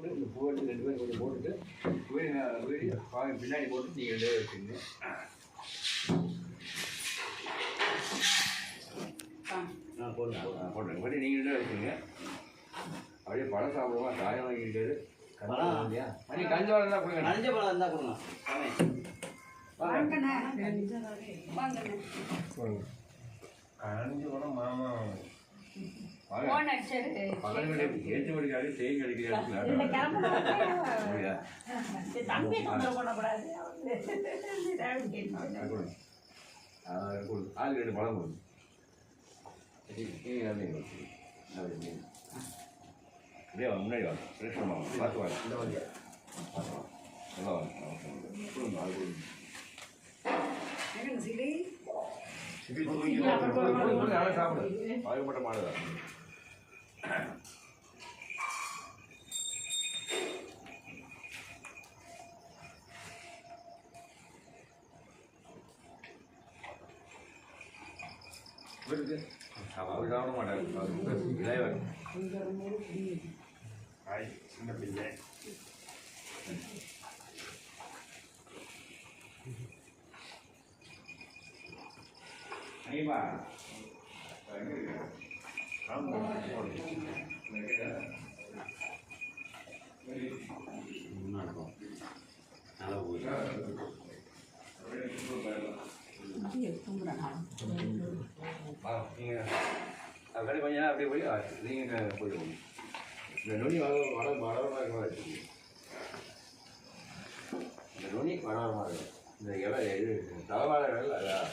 போட்டு இந்த பூ எடுத்து ரெண்டு பேரும் கொஞ்சம் போட்டுட்டு வீடு வீடு பின்னாடி போட்டு நீங்கள் ரெண்டு பேரும் வச்சுங்க ஆ போடுங்க போடுறேன் போட்டு நீங்கள் ரெண்டு பேரும் வச்சுங்க அப்படியே பழம் சாப்பிடுவோம்? காயம் வாங்கிட்டு பழம்? இல்லையா? மணி கஞ்சி தான் கொடுங்க. நனைஞ்ச பழம் இருந்தால் கொடுங்க. அஞ்சு படம் மாமா பகல் மணி ஏற்று மணிக்காக தேய் கிடைக்கிறாரு ஆள் ரெண்டு பழம் வந்து அப்படியே முன்னாடி வாங்க வாங்க. பார்த்து வாங்க. இந்த வாங்க. வாங்க. சாப்பிடு. பாயப்பட்ட மாடு இருக்கு அவர் சாப்பிட மாட்டார் இளையவர் ஆய் சின்ன பிள்ளை ஐயமா நடக்கும் நல்லா போகுது அப்படி கொஞ்ச நேரம் அப்படியே போய் நீங்கள் போயிடுவோம் இந்த நுனி வள வள வளரமாக இருக்கிற இந்த நுனி வளரமாக இருக்கும் இந்த இலை இது தலைவாழை இலை அதான்